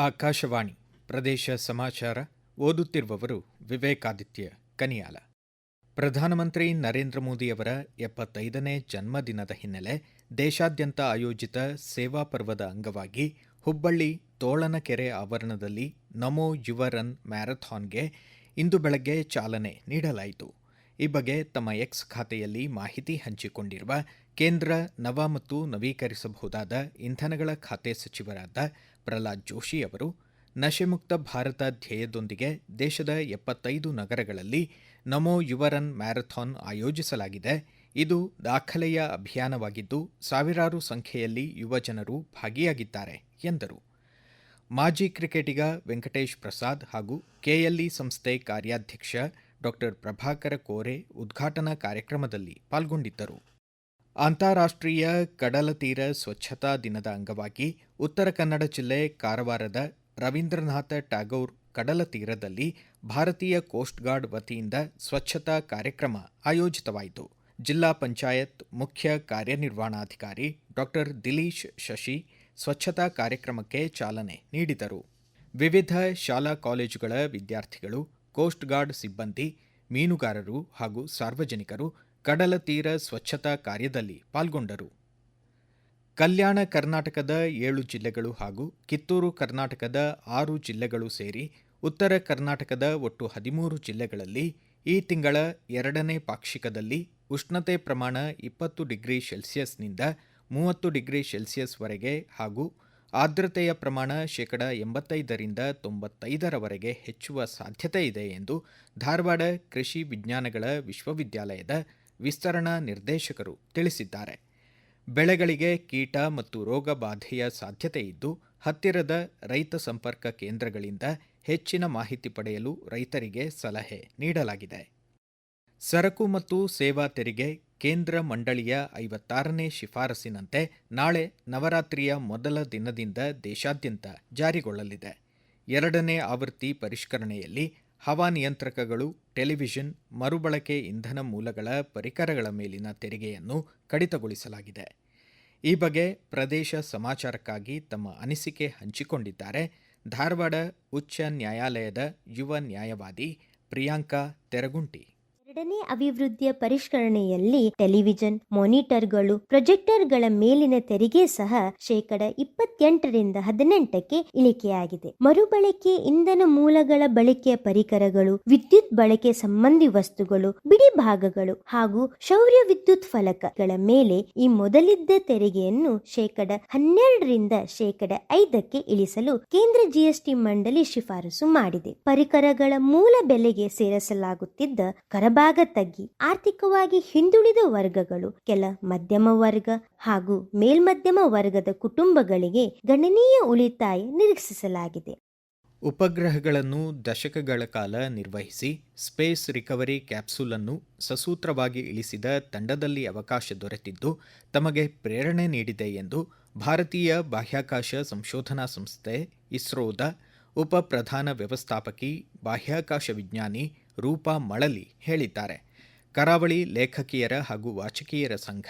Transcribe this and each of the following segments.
ಆಕಾಶವಾಣಿ ಪ್ರದೇಶ ಸಮಾಚಾರ ಓದುತ್ತಿರುವವರು ವಿವೇಕಾದಿತ್ಯ ಕನಿಯಾಲ. ಪ್ರಧಾನಮಂತ್ರಿ ನರೇಂದ್ರ ಮೋದಿಯವರ ಎಪ್ಪತ್ತೈದನೇ ಜನ್ಮದಿನದ ಹಿನ್ನೆಲೆ ದೇಶಾದ್ಯಂತ ಆಯೋಜಿತ ಸೇವಾ ಪರ್ವದ ಅಂಗವಾಗಿ ಹುಬ್ಬಳ್ಳಿ ತೋಳನಕೆರೆ ಆವರಣದಲ್ಲಿ ನಮೋ ಯುವ ರನ್ ಮ್ಯಾರಥಾನ್ಗೆ ಇಂದು ಬೆಳಗ್ಗೆ ಚಾಲನೆ ನೀಡಲಾಯಿತು. ಈ ಬಗ್ಗೆ ತಮ್ಮ ಎಕ್ಸ್ ಖಾತೆಯಲ್ಲಿ ಮಾಹಿತಿ ಹಂಚಿಕೊಂಡಿರುವ ಕೇಂದ್ರ ನವ ಮತ್ತು ನವೀಕರಿಸಬಹುದಾದ ಇಂಧನಗಳ ಖಾತೆ ಸಚಿವರಾದ ಪ್ರಹ್ಲಾದ್ ಜೋಶಿ ಅವರು ನಶೆಮುಕ್ತ ಭಾರತ ಧ್ಯೇಯದೊಂದಿಗೆ ದೇಶದ ಎಪ್ಪತ್ತೈದು ನಗರಗಳಲ್ಲಿ ನಮೋ ಯುವರನ್ ಮ್ಯಾರಥಾನ್ ಆಯೋಜಿಸಲಾಗಿದೆ. ಇದು ದಾಖಲೆಯ ಅಭಿಯಾನವಾಗಿದ್ದು, ಸಾವಿರಾರು ಸಂಖ್ಯೆಯಲ್ಲಿ ಯುವಜನರು ಭಾಗಿಯಾಗಿದ್ದಾರೆ ಎಂದರು. ಮಾಜಿ ಕ್ರಿಕೆಟಿಗ ವೆಂಕಟೇಶ್ ಪ್ರಸಾದ್ ಹಾಗೂ ಕೆಎಲ್ಇ ಸಂಸ್ಥೆ ಕಾರ್ಯಾಧ್ಯಕ್ಷ ಡಾಕ್ಟರ್ ಪ್ರಭಾಕರ ಕೋರೆ ಉದ್ಘಾಟನಾ ಕಾರ್ಯಕ್ರಮದಲ್ಲಿ ಪಾಲ್ಗೊಂಡಿದ್ದರು. ಅಂತಾರಾಷ್ಟ್ರೀಯ ಕಡಲತೀರ ಸ್ವಚ್ಛತಾ ದಿನದ ಅಂಗವಾಗಿ ಉತ್ತರ ಕನ್ನಡ ಜಿಲ್ಲೆ ಕಾರವಾರದ ರವೀಂದ್ರನಾಥ ಟ್ಯಾಗೋರ್ ಕಡಲ ತೀರದಲ್ಲಿ ಭಾರತೀಯ ಕೋಸ್ಟ್ ಗಾರ್ಡ್ ವತಿಯಿಂದ ಸ್ವಚ್ಛತಾ ಕಾರ್ಯಕ್ರಮ ಆಯೋಜಿತವಾಯಿತು. ಜಿಲ್ಲಾ ಪಂಚಾಯತ್ ಮುಖ್ಯ ಕಾರ್ಯನಿರ್ವಹಣಾಧಿಕಾರಿ ಡಾಕ್ಟರ್ ದಿಲೀಶ್ ಶಶಿ ಸ್ವಚ್ಛತಾ ಕಾರ್ಯಕ್ರಮಕ್ಕೆ ಚಾಲನೆ ನೀಡಿದರು. ವಿವಿಧ ಶಾಲಾ ಕಾಲೇಜುಗಳ ವಿದ್ಯಾರ್ಥಿಗಳು, ಕೋಸ್ಟ್ ಗಾರ್ಡ್ ಸಿಬ್ಬಂದಿ, ಮೀನುಗಾರರು ಹಾಗೂ ಸಾರ್ವಜನಿಕರು ಕಡಲ ತೀರ ಸ್ವಚ್ಛತಾ ಕಾರ್ಯದಲ್ಲಿ ಪಾಲ್ಗೊಂಡರು. ಕಲ್ಯಾಣ ಕರ್ನಾಟಕದ ಏಳು ಜಿಲ್ಲೆಗಳು ಹಾಗೂ ಕಿತ್ತೂರು ಕರ್ನಾಟಕದ ಆರು ಜಿಲ್ಲೆಗಳು ಸೇರಿ ಉತ್ತರ ಕರ್ನಾಟಕದ ಒಟ್ಟು ಹದಿಮೂರು ಜಿಲ್ಲೆಗಳಲ್ಲಿ ಈ ತಿಂಗಳ ಎರಡನೇ ಪಾಕ್ಷಿಕದಲ್ಲಿ ಉಷ್ಣತೆ ಪ್ರಮಾಣ ಇಪ್ಪತ್ತು ಡಿಗ್ರಿ ಸೆಲ್ಸಿಯಸ್ನಿಂದ ಮೂವತ್ತು ಡಿಗ್ರಿ ಸೆಲ್ಸಿಯಸ್ವರೆಗೆ ಹಾಗೂ ಆರ್ದ್ರತೆಯ ಪ್ರಮಾಣ ಶೇಕಡ ಎಂಬತ್ತೈದರಿಂದ ತೊಂಬತ್ತೈದರವರೆಗೆ ಹೆಚ್ಚುವ ಸಾಧ್ಯತೆ ಇದೆ ಎಂದು ಧಾರವಾಡ ಕೃಷಿ ವಿಜ್ಞಾನಗಳ ವಿಶ್ವವಿದ್ಯಾಲಯದ ವಿಸ್ತರಣಾ ನಿರ್ದೇಶಕರು ತಿಳಿಸಿದ್ದಾರೆ. ಬೆಳೆಗಳಿಗೆ ಕೀಟ ಮತ್ತು ರೋಗ ಬಾಧೆಯ ಸಾಧ್ಯತೆ ಇದ್ದು, ಹತ್ತಿರದ ರೈತ ಸಂಪರ್ಕ ಕೇಂದ್ರಗಳಿಂದ ಹೆಚ್ಚಿನ ಮಾಹಿತಿ ಪಡೆಯಲು ರೈತರಿಗೆ ಸಲಹೆ ನೀಡಲಾಗಿದೆ. ಸರಕು ಮತ್ತು ಸೇವಾ ತೆರಿಗೆ ಕೇಂದ್ರ ಮಂಡಳಿಯ ಐವತ್ತಾರನೇ ಶಿಫಾರಸಿನಂತೆ ನಾಳೆ ನವರಾತ್ರಿಯ ಮೊದಲ ದಿನದಿಂದ ದೇಶಾದ್ಯಂತ ಜಾರಿಗೊಳ್ಳಲಿದೆ. ಎರಡನೇ ಆವೃತ್ತಿ ಪರಿಷ್ಕರಣೆಯಲ್ಲಿ ಹವಾನಿಯಂತ್ರಕಗಳು ಟೆಲಿವಿಷನ್, ಮರುಬಳಕೆ ಇಂಧನ ಮೂಲಗಳ ಪರಿಕರಗಳ ಮೇಲಿನ ತೆರಿಗೆಯನ್ನು ಕಡಿತಗೊಳಿಸಲಾಗಿದೆ. ಈ ಬಗ್ಗೆ ಪ್ರದೇಶ ಸಮಾಚಾರಕ್ಕಾಗಿ ತಮ್ಮ ಅನಿಸಿಕೆ ಹಂಚಿಕೊಂಡಿದ್ದಾರೆ. ಧಾರವಾಡ ಉಚ್ಚ ನ್ಯಾಯಾಲಯದ ಯುವ ನ್ಯಾಯವಾದಿ ಪ್ರಿಯಾಂಕಾ ತೆರಗುಂಟಿ. ಎರಡನೇ ಅಭಿವೃದ್ಧಿಯ ಪರಿಷ್ಕರಣೆಯಲ್ಲಿ ಟೆಲಿವಿಷನ್, ಮಾನಿಟರ್ಗಳು, ಪ್ರೊಜೆಕ್ಟರ್ಗಳ ಮೇಲಿನ ತೆರಿಗೆ ಸಹ ಶೇಕಡ ಇಪ್ಪತ್ತೆಂಟರಿಂದ ಹದಿನೆಂಟಕ್ಕೆ ಇಳಿಕೆಯಾಗಿದೆ. ಮರುಬಳಕೆ ಇಂಧನ ಮೂಲಗಳ ಬಳಕೆಯ ಪರಿಕರಗಳು, ವಿದ್ಯುತ್ ಬಳಕೆ ಸಂಬಂಧಿ ವಸ್ತುಗಳು, ಬಿಡಿ ಭಾಗಗಳು ಹಾಗೂ ಶೌರ್ಯ ವಿದ್ಯುತ್ ಫಲಕಗಳ ಮೇಲೆ ಈ ಮೊದಲಿದ್ದ ತೆರಿಗೆಯನ್ನು ಶೇಕಡ ಹನ್ನೆರಡರಿಂದ ಶೇಕಡ ಐದಕ್ಕೆ ಇಳಿಸಲು ಕೇಂದ್ರ ಜಿಎಸ್ಟಿ ಮಂಡಳಿ ಶಿಫಾರಸು ಮಾಡಿದೆ. ಪರಿಕರಗಳ ಮೂಲ ಬೆಲೆಗೆ ಸೇರಿಸಲಾಗುತ್ತಿದ್ದ ಕರಬ ಭಾಗ ತಗ್ಗಿ. ಆರ್ಥಿಕವಾಗಿ ಹಿಂದುಳಿದ ವರ್ಗಗಳು ಕೆಲ ಮಧ್ಯಮ ವರ್ಗ ಹಾಗೂ ಮೇಲ್ಮಧ್ಯಮ ವರ್ಗದ ಕುಟುಂಬಗಳಿಗೆ ಗಣನೀಯ ಉಳಿತಾಯ ನಿರೀಕ್ಷಿಸಲಾಗಿದೆ. ಉಪಗ್ರಹಗಳನ್ನು ದಶಕಗಳ ಕಾಲ ನಿರ್ವಹಿಸಿ ಸ್ಪೇಸ್ ರಿಕವರಿ ಕ್ಯಾಪ್ಸೂಲ್ ಅನ್ನು ಸಸೂತ್ರವಾಗಿ ಇಳಿಸಿದ ತಂಡದಲ್ಲಿ ಅವಕಾಶ ದೊರೆತಿದ್ದು ತಮಗೆ ಪ್ರೇರಣೆ ನೀಡಿದೆ ಎಂದು ಭಾರತೀಯ ಬಾಹ್ಯಾಕಾಶ ಸಂಶೋಧನಾ ಸಂಸ್ಥೆ ಇಸ್ರೋದ ಉಪ ಪ್ರಧಾನ ವ್ಯವಸ್ಥಾಪಕಿ ಬಾಹ್ಯಾಕಾಶ ವಿಜ್ಞಾನಿ ರೂಪಾ ಮಳಲಿ ಹೇಳಿದ್ದಾರೆ. ಕರಾವಳಿ ಲೇಖಕಿಯರ ಹಾಗೂ ವಾಚಕಿಯರ ಸಂಘ,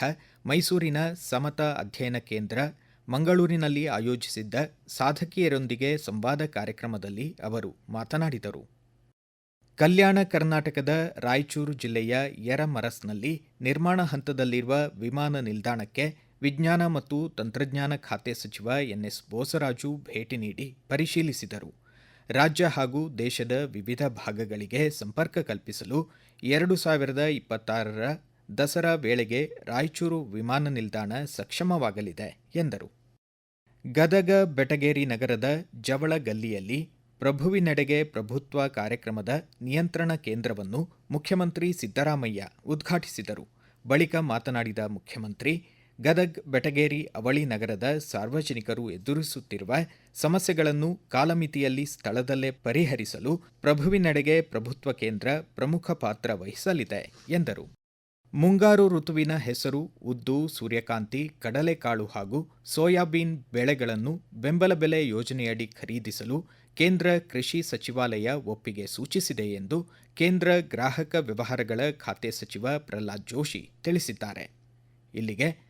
ಮೈಸೂರಿನ ಸಮತ ಅಧ್ಯಯನ ಕೇಂದ್ರ, ಮಂಗಳೂರಿನಲ್ಲಿ ಆಯೋಜಿಸಿದ್ದ ಸಾಧಕಿಯರೊಂದಿಗೆ ಸಂವಾದ ಕಾರ್ಯಕ್ರಮದಲ್ಲಿ ಅವರು ಮಾತನಾಡಿದರು. ಕಲ್ಯಾಣ ಕರ್ನಾಟಕದ ರಾಯಚೂರು ಜಿಲ್ಲೆಯ ಯರಮರಸ್ನಲ್ಲಿ ನಿರ್ಮಾಣ ಹಂತದಲ್ಲಿರುವ ವಿಮಾನ ನಿಲ್ದಾಣಕ್ಕೆ ವಿಜ್ಞಾನ ಮತ್ತು ತಂತ್ರಜ್ಞಾನ ಖಾತೆ ಸಚಿವ ಎನ್ಎಸ್ ಬೋಸರಾಜು ಭೇಟಿ ನೀಡಿ ಪರಿಶೀಲಿಸಿದರು. ರಾಜ್ಯ ಹಾಗೂ ದೇಶದ ವಿವಿಧ ಭಾಗಗಳಿಗೆ ಸಂಪರ್ಕ ಕಲ್ಪಿಸಲು ಎರಡು ಸಾವಿರದ ಇಪ್ಪತ್ತಾರರ ದಸರಾ ವೇಳೆಗೆ ರಾಯಚೂರು ವಿಮಾನ ನಿಲ್ದಾಣ ಸಕ್ಷಮವಾಗಲಿದೆ, ಎಂದರು. ಗದಗ ಬೆಟಗೇರಿ ನಗರದ ಜವಳ ಗಲ್ಲಿಯಲ್ಲಿ ಪ್ರಭುವಿನೆಡೆಗೆ ಪ್ರಭುತ್ವ ಕಾರ್ಯಕ್ರಮದ ನಿಯಂತ್ರಣ ಕೇಂದ್ರವನ್ನು ಮುಖ್ಯಮಂತ್ರಿ ಸಿದ್ದರಾಮಯ್ಯ ಉದ್ಘಾಟಿಸಿದರು. ಬಳಿಕ ಮಾತನಾಡಿದ ಮುಖ್ಯಮಂತ್ರಿ ಗದಗ್, ಬೆಟಗೇರಿ, ಅವಳಿ ನಗರದ ಸಾರ್ವಜನಿಕರು ಎದುರಿಸುತ್ತಿರುವ ಸಮಸ್ಯೆಗಳನ್ನು ಕಾಲಮಿತಿಯಲ್ಲಿ ಸ್ಥಳದಲ್ಲೇ ಪರಿಹರಿಸಲು ಪ್ರಭುವಿನಡೆಗೆ ಪ್ರಭುತ್ವ ಕೇಂದ್ರ ಪ್ರಮುಖ ಪಾತ್ರ ವಹಿಸಲಿದೆ ಎಂದರು. ಮುಂಗಾರು ಋತುವಿನ ಹೆಸರು ಉದ್ದು, ಸೂರ್ಯಕಾಂತಿ, ಕಡಲೆಕಾಳು ಹಾಗೂ ಸೋಯಾಬೀನ್ ಬೆಳೆಗಳನ್ನು ಬೆಂಬಲ ಬೆಲೆ ಯೋಜನೆಯಡಿ ಖರೀದಿಸಲು ಕೇಂದ್ರ ಕೃಷಿ ಸಚಿವಾಲಯ ಒಪ್ಪಿಗೆ ಸೂಚಿಸಿದೆ ಎಂದು ಕೇಂದ್ರ ಗ್ರಾಹಕ ವ್ಯವಹಾರಗಳ ಖಾತೆ ಸಚಿವ ಪ್ರಹ್ಲಾದ್ ಜೋಶಿ ತಿಳಿಸಿದ್ದಾರೆ. ಇಲ್ಲಿಗೆ